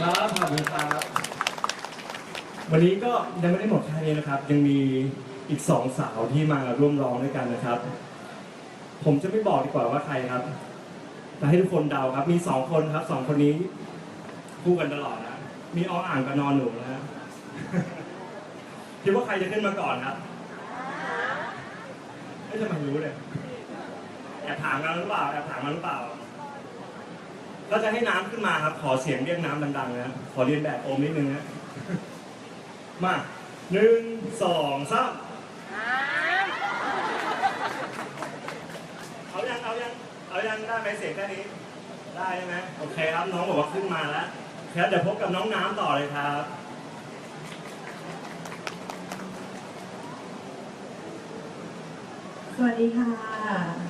ครับขอบคุณครับ วันนี้ก็ยังไม่ได้หมดแค่นี้นะครับ ยังมีอีกสองสาวที่มาร่วมร้องด้วยกันนะครับ ผมจะไม่บอกดีกว่าว่าใครครับแต่ให้ทุกคนเดาครับ มีสองคนครับสองคนนี้คู่กันตลอดนะ มีอออ่างกับนอนหนูนะฮะคิดว่าใครจะขึ้นมาก่อนครับไม่จะมารู้เลยแอบถามกันหรือเปล่าแอบถามกันหรือเปล่า ก็จะให้น้ำขึ้นมาครับ ขอเสียงเรียกน้ำดังๆนะขอเรียนแบบโอมนิดนึงนะมาหนึ่งสองสามเอายังเอายังเอายังได้ไหมเสียงแค่นี้ ได้ใช่ไหมโอเคครับน้องบอกว่าขึ้นมาแล้วครับเดี๋ยวพบกับน้องน้ำต่อเลยครับ สวัสดีค่ะ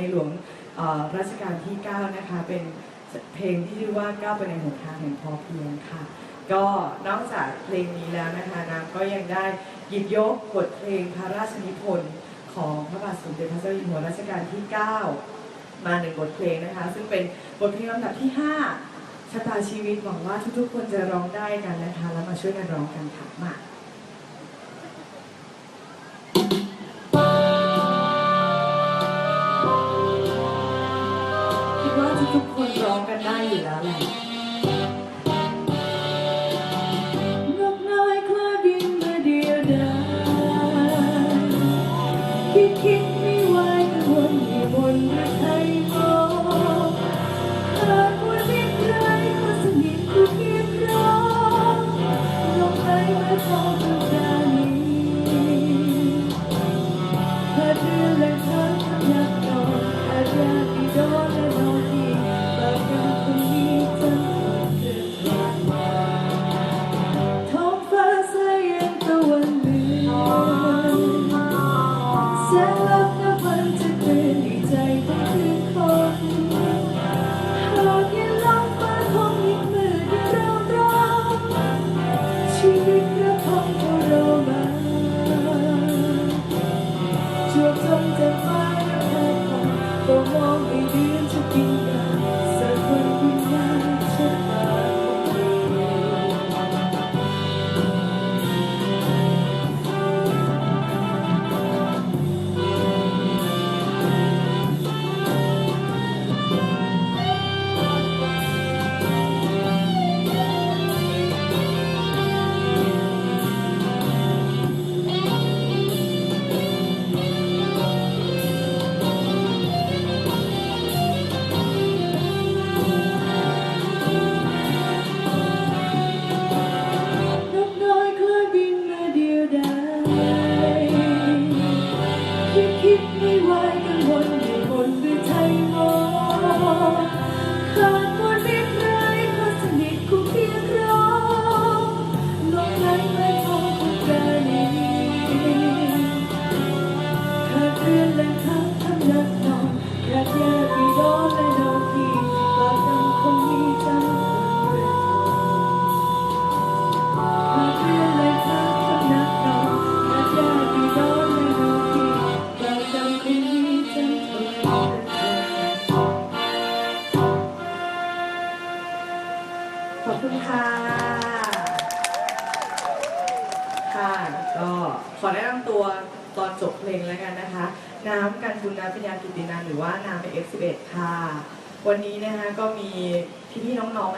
ในหลวงรัชกาลที่ 9 นะคะ เป็นเพลงที่ชื่อว่าก้าวไปในหนทางแห่งพอเพียงค่ะ ก็นอกจากเพลงนี้แล้วนะคะนางก็ยังได้หยิบยกบทเพลงพระราชนิพนธ์ของพระบาทสมเด็จพระเจ้าอยู่หัวรัชกาลที่ 9 มาหนึ่งบทเพลงนะคะ ซึ่งเป็นบทเพลงลำดับที่ 5ชะตาชีวิตหวังว่าทุกๆคนจะร้องได้กันนะคะ แล้วมาช่วยกันร้องกันค่ะมา ร้องกันได้อยู่แล้วแหละ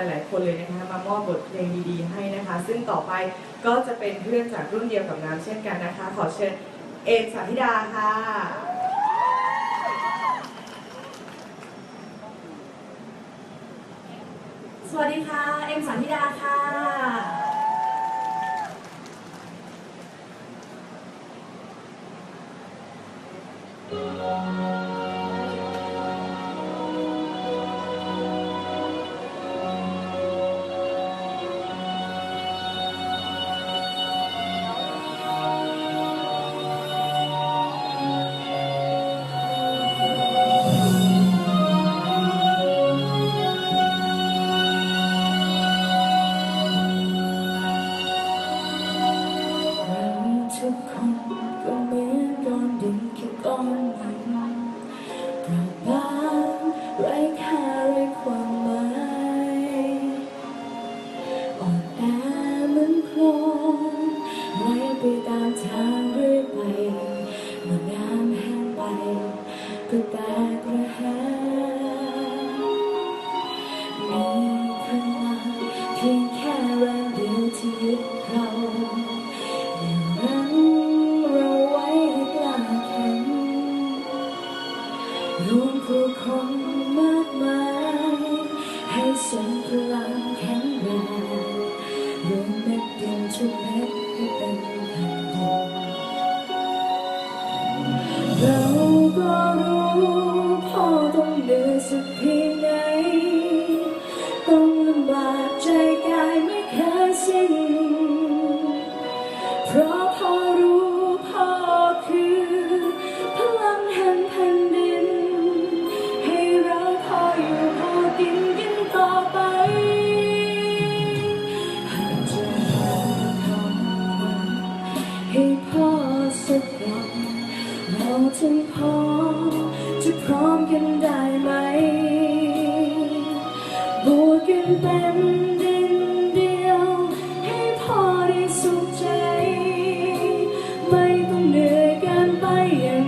หลาย ๆ คนเลยนะคะ มามอบบทเพลงดีๆ ให้นะคะ ซึ่งต่อไปก็จะเป็นเพื่อนจากรุ่นเดียวกับน้ำเช่นกันนะคะ ขอเชิญเอกสาธิดาค่ะ สวัสดีค่ะ เอมสาธิดาค่ะ took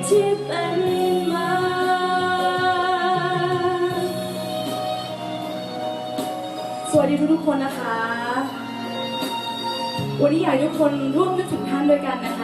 ที่เป็นมา สวัสดีทุกๆคนนะคะ วันนี้อยากให้ทุกคนร่วมนึกถึงท่านด้วยกันนะคะ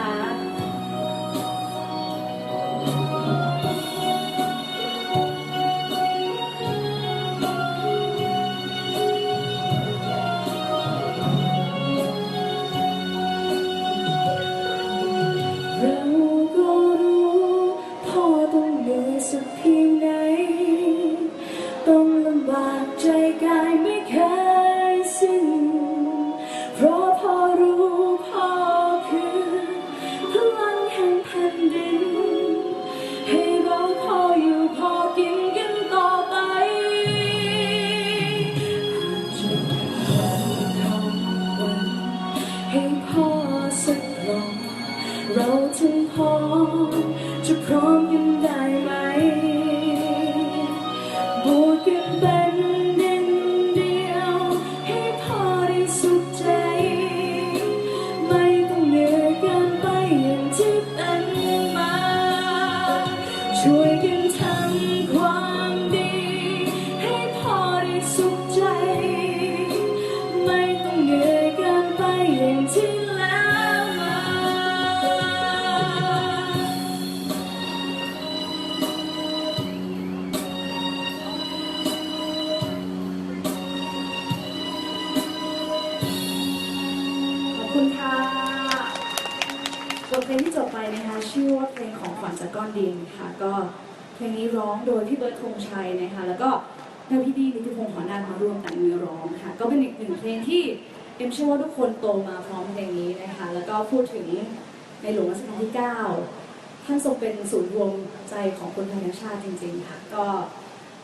ลงที่จบไปนะคะชื่อว่าเพลงของขวัญจากก้อนดินค่ะ ก็เพลงนี้ร้องโดยพี่เบิร์ดธงชัยนะคะแล้วก็แม่พี่ดีนิติพงศ์ขอนาถมาร่วมแต่งเนื้อร้องค่ะ ก็เป็นอีกหนึ่งเพลงที่เอ็มเชื่อว่าทุกคนโตมาพร้อมเพลงนี้นะคะ แล้วก็พูดถึงในหลวงรัชกาลที่ 9 ท่านทรงเป็นศูนย์รวมใจของคนไทยทั้งชาติจริง ๆ ค่ะ ก็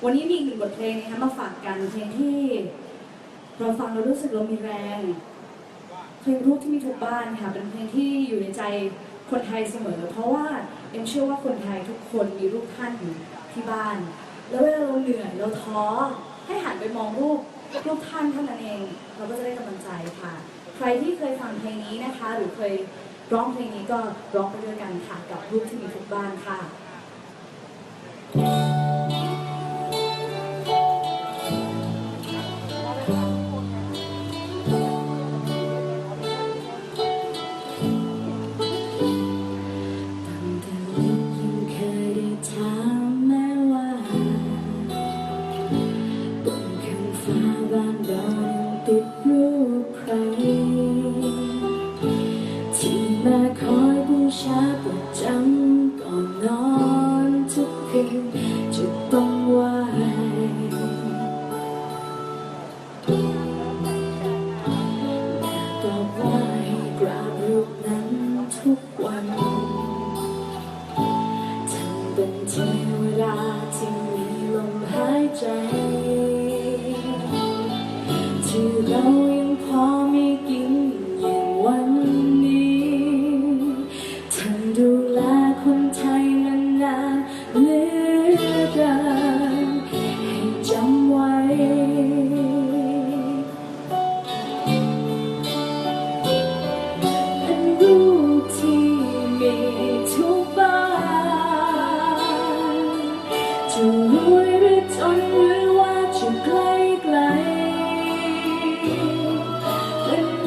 วันนี้มีอีกหนึ่งบทเพลงนะคะมาฝากกันเพลงที่เราฟังแล้วรู้สึกเรามีแรง เพลงรูปที่มีทุกบ้านค่ะเป็นเพลงที่อยู่ในใจ คนไทยเสมอ เพราะว่าเอ็มเชื่อว่าคนไทยทุกคนมีรูปท่านอยู่ที่บ้าน แล้วเวลาเราเหนื่อยเราท้อให้หันไปมองรูปรูปท่านเท่านั้นเอง เราก็จะได้กำลังใจค่ะ ใครที่เคยฟังเพลงนี้นะคะ หรือเคยร้องเพลงนี้ก็ร้องไปด้วยกันค่ะกับรูปที่มีทุกบ้านค่ะ อบว่าให้กราบรูปนั้นทุกวันทั้งเป็นเทวลาที่มีลมหายใจ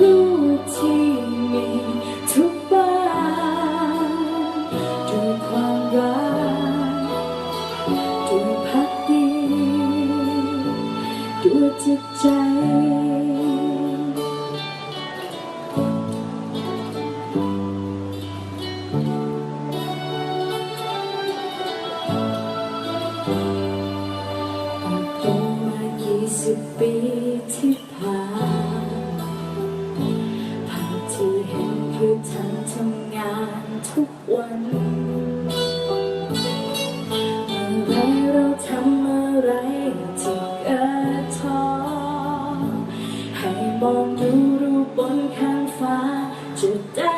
เจะได้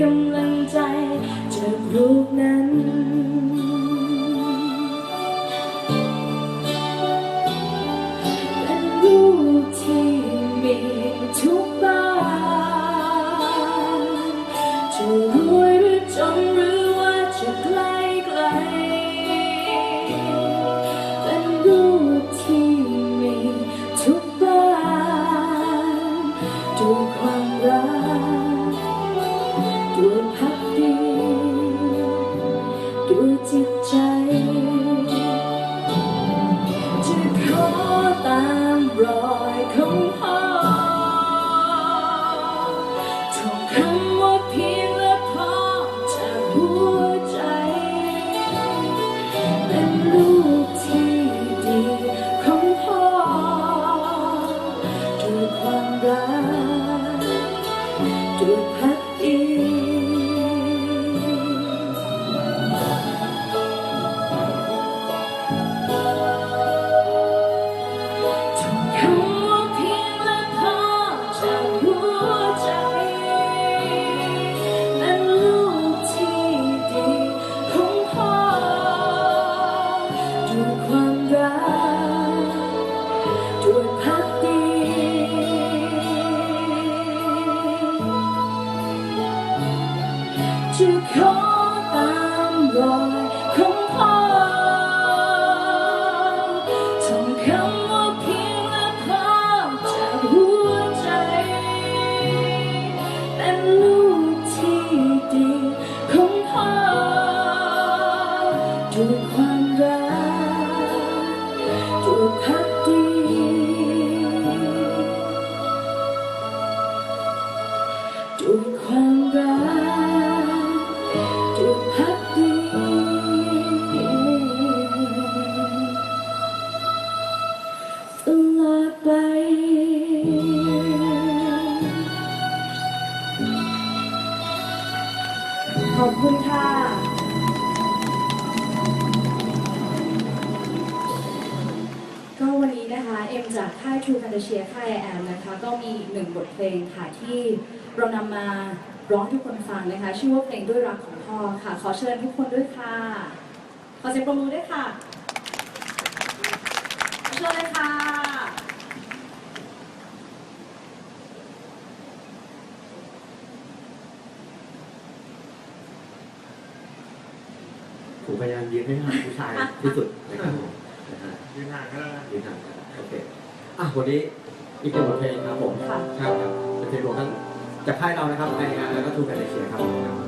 กำลังใจจากรูปนั้น 我 จากค่าย True Fantasia ค่ายแอมนะคะ ก็มีหนึ่งบทเพลงค่ะที่เรานำมาร้องทุกคนฟังนะคะ ชื่อว่าเพลงด้วยรักของพ่อค่ะ ขอเชิญทุกคนด้วยค่ะ ขอเสียงปรบมือด้วยค่ะ เชิญเลยค่ะ ผมพยายามยืนให้ห่างผู้ชายที่สุดนะครับผมนยืนห่างก็ได้ยืนห่างกัโอเค อะวันนี้อีกหนึ่งบทเพลงครับผม ค่ะ ครับครับเป็นเพลงของทั้งจากค่ายเรานะครับไออาร์แล้วก็ทูกันในเชียร์ครับ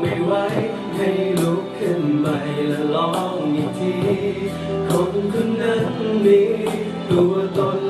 ไม่ไหวให้ลุกขึ้นใหม่และลองอีกที คนคนนั้นมีตัวตน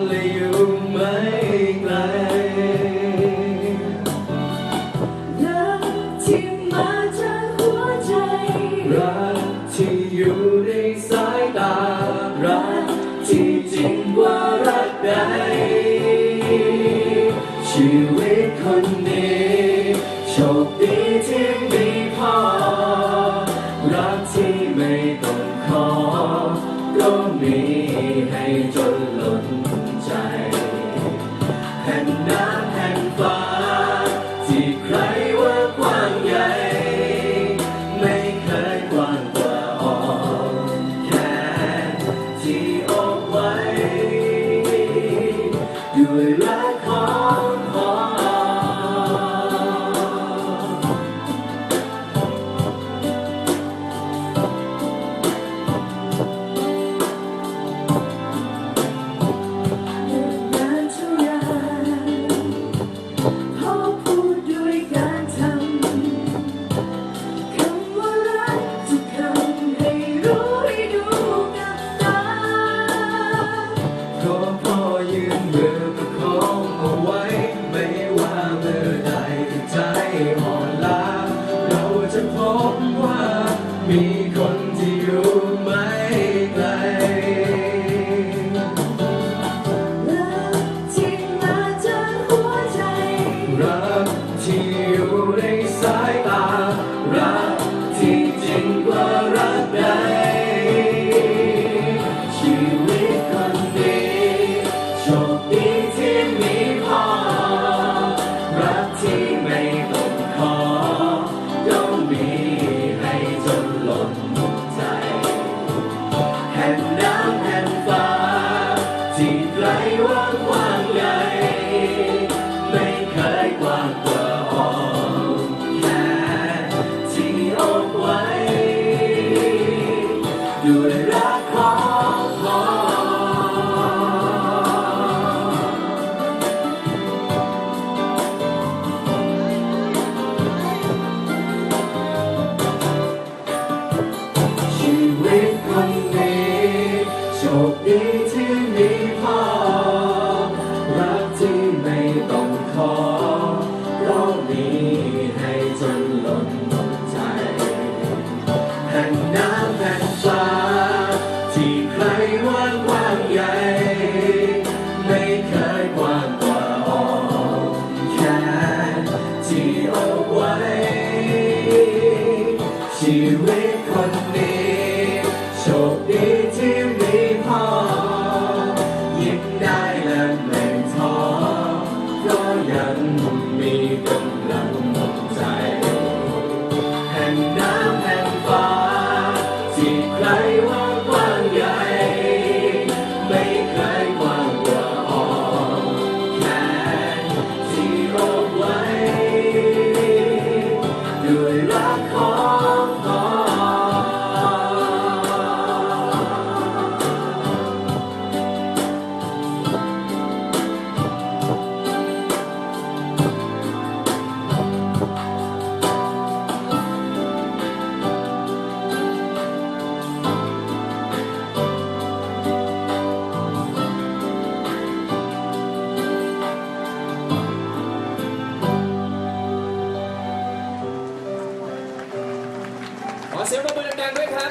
เสียงปรบมือดังๆด้วยครับ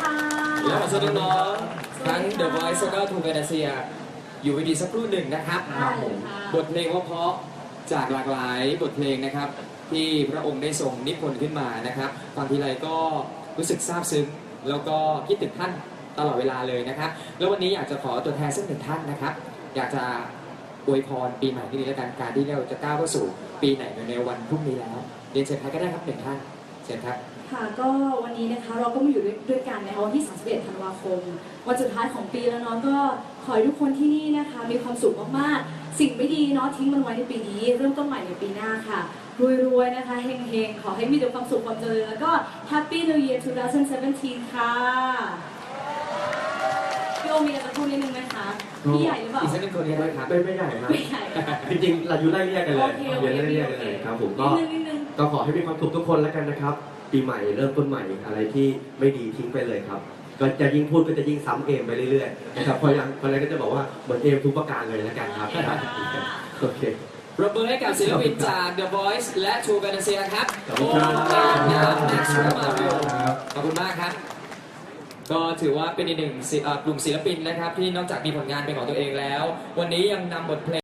ค่ะและขอเชิญน้องๆทั้ง The Voice แล้วก็ทูแฟนตาเซีย อยู่วิดีสักครู่หนึ่งนะครับได้เลยค่ะบทเพลงเพราะๆจากหลากหลายบทเพลงนะครับ ที่พระองค์ได้ทรงนิพนธ์ขึ้นมานะครับฟังทีไรก็รู้สึกซาบซึ้งแล้วก็คิดถึงท่านตลอดเวลาเลยนะครับ แล้ววันนี้อยากจะขอตัวแทนสักหนึ่งท่านนะครับ อยากจะอวยพรปีใหม่ที่นี้และการการที่เราจะก้าวเข้าสู่ปีไหนในวันพรุ่งนี้แล้วเรียนเชิญใครก็ได้ครับหนึ่งท่านเชิญครับ ค่ะก็วันนี้นะคะเราก็มาอยู่ด้วยด้วยกันนะคะวันที่ 31 ธันวาคม วันสุดท้ายของปีแล้วเนาะก็ขอให้ทุกคนที่นี่นะคะ มีความสุขมากๆ สิ่งไม่ดีเนาะทิ้งมันไว้ในปีนี้ เริ่มต้นใหม่ในปีหน้าค่ะรวยๆนะคะเฮงๆ ขอให้มีแต่ความสุขความเจริญแล้วก็ Happy New Year 2017 ค่ะพี่โอมีอะไรจะพูดนิดนึงไหมคะพี่ใหญ่หรือเปล่าอีกสักหนึ่งคนก็ได้ครับไม่ไม่ใหญ่ครับ ไม่ใหญ่ จริงๆเราอยู่ไล่เรียกกันเลยโอเคโอเคเรียนไล่เรียกกันเลยครับผมก็นิดนึงนิดนึง ก็ขอให้มีความสุขทุกคนแล้วกันนะครับ ปีใหม่เริ่มต้นใหม่อะไรที่ไม่ดีทิ้งไปเลยครับ ก็จะยิ่งพูดก็จะยิ่งซ้ำเอมไปเรื่อยๆนะครับพอยังพอแล้วก็จะบอกว่าเหมือนเอมทุกประการเลยแล้วกันครับโอเค ปรบมือให้กับศิลปินจาก The Voice และ True f a n t a s i a ครับขอบคุณครับ โอ้ยนะครับ Next มาเร็วขอบคุณมากครับ ก็ถือว่าเป็นอีกหนึ่งศิเอ่อกลุ่มศิลปินนะครับ ที่นอกจากมีผลงานเป็นของตัวเองแล้ว วันนี้ยังนำบทเพลง